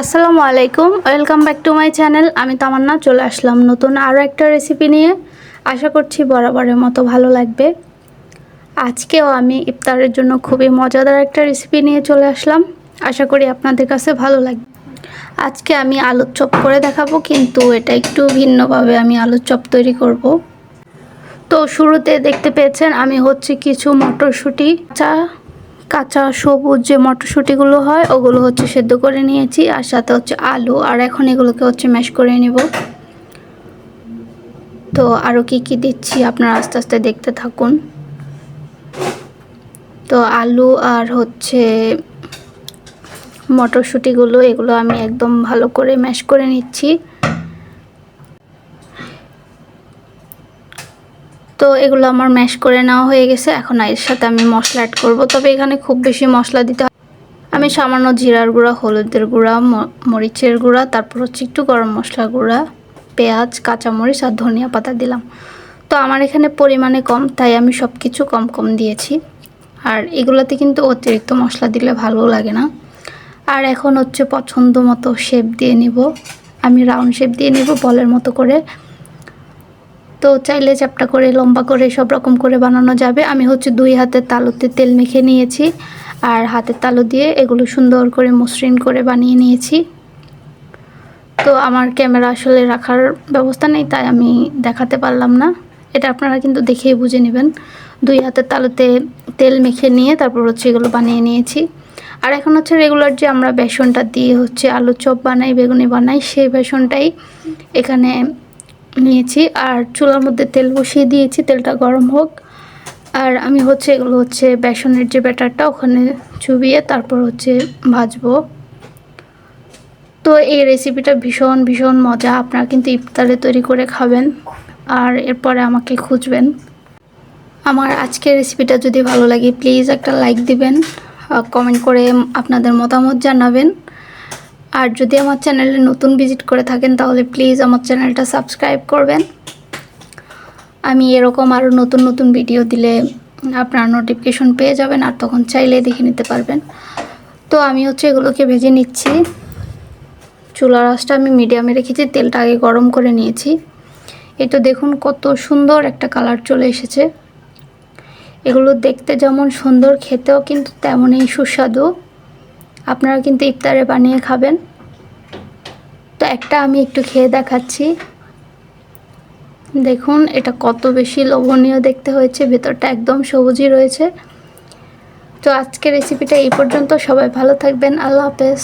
আসসালামু আলাইকুম, welcome back to my channel. আমি তামান্না, চলে আসলাম নতুন আরও একটা রেসিপি নিয়ে। আশা করছি বরাবরের মতো ভালো লাগবে। আজকেও আমি ইফতারের জন্য খুবই মজাদার একটা রেসিপি নিয়ে চলে আসলাম। আশা করি আপনাদের কাছে ভালো লাগবে। আজকে আমি আলুর চপ করে দেখাবো, কিন্তু এটা একটু ভিন্নভাবে আমি আলুর চপ তৈরি করব। তো শুরুতে দেখতে পেয়েছেন, আমি হচ্ছে কিছু মটরশুঁটি, চা কাঁচা সবুজ যে মটরশুঁটিগুলো হয়, ওগুলো হচ্ছে সেদ্ধ করে নিয়েছি, আর সাথে হচ্ছে আলু, আর এখন এগুলোকে হচ্ছে ম্যাশ করে নিব। তো আরও কি কি দিচ্ছি আপনারা আস্তে আস্তে দেখতে থাকুন। তো আলু আর হচ্ছে মটরশুঁটিগুলো, এগুলো আমি একদম ভালো করে ম্যাশ করে নিচ্ছি। তো এগুলো আমার ম্যাশ করে নেওয়া হয়ে গেছে। এখন এর সাথে আমি মশলা অ্যাড করব। তবে এখানে খুব বেশি মশলা দিতে আমি সামান্য জিরার গুঁড়া, হলুদের গুঁড়া মরিচের গুঁড়া, তারপর হচ্ছে একটু গরম মশলা গুঁড়া, পেঁয়াজ, কাঁচামরিচ আর ধনিয়া পাতা দিলাম। তো আমার এখানে পরিমাণে কম, তাই আমি সব কিছু কম কম দিয়েছি। আর এগুলোতে কিন্তু অতিরিক্ত মশলা দিলে ভালো লাগে না। আর এখন হচ্ছে পছন্দ মতো শেপ দিয়ে নিব। আমি রাউন্ড শেপ দিয়ে নিব, বলের মতো করে। তো চাইলে চ্যাপটা করে, লম্বা করে, সব রকম করে বানানো যাবে। আমি হচ্ছে দুই হাতের তালুতে তেল মেখে নিয়েছি আর হাতের তালু দিয়ে এগুলো সুন্দর করে মসৃণ করে বানিয়ে নিয়েছি। তো আমার ক্যামেরা আসলে রাখার ব্যবস্থা নেই, তাই আমি দেখাতে পারলাম না। এটা আপনারা কিন্তু দেখেই বুঝে নেবেন। দুই হাতের তালুতে তেল মেখে নিয়ে তারপর হচ্ছে এগুলো বানিয়ে নিয়েছি। আর এখন হচ্ছে রেগুলার যে আমরা বেসনটা দিয়ে হচ্ছে আলু চপ বানাই, বেগুনি বানাই, সেই বেসনটাই এখানে নিয়েছি। আর চুলার মধ্যে তেল বসিয়ে দিয়েছি, তেলটা গরম হোক। আর আমি হচ্ছে এগুলো হচ্ছে বেসনের যে ব্যাটারটা ওখানে চুবিয়ে তারপর হচ্ছে ভাজবো। তো এই রেসিপিটা ভীষণ ভীষণ মজা। আপনারা কিন্তু ইফতারে তৈরি করে খাবেন। আর এরপরে আমাকে খুঁজবেন। আমার আজকের রেসিপিটা যদি ভালো লাগে প্লিজ একটা লাইক দিবেন। কমেন্ট করে আপনাদের মতামত জানাবেন। আর যদি আমার চ্যানেলে নতুন ভিজিট করে থাকেন, তাহলে প্লিজ আমার চ্যানেলটা সাবস্ক্রাইব করবেন। আমি এরকম আরও নতুন নতুন ভিডিও দিলে আপনার নোটিফিকেশন পেয়ে যাবেন আর তখন চাইলে দেখে নিতে পারবেন। তো আমি হচ্ছে এগুলোকে ভেজে নিচ্ছি। চুলার আঁচটা আমি মিডিয়ামে রেখেছি, তেলটা আগে গরম করে নিয়েছি। এই তো দেখুন কত সুন্দর একটা কালার চলে এসেছে। এগুলো দেখতে যেমন সুন্দর, খেতেও কিন্তু তেমনই সুস্বাদু। আপনারা কিন্তু ইফতারে বানিয়ে খাবেন। তো একটা আমি একটু খেয়ে দেখাচ্ছি। দেখুন, এটা কত বেশি লোভনীয় দেখতে হয়েছে, ভেতরটা একদম সবুজই রয়েছে। তো আজকের রেসিপিটা এই পর্যন্ত, সবাই ভালো থাকবেন, আল্লাহ হাফেজ।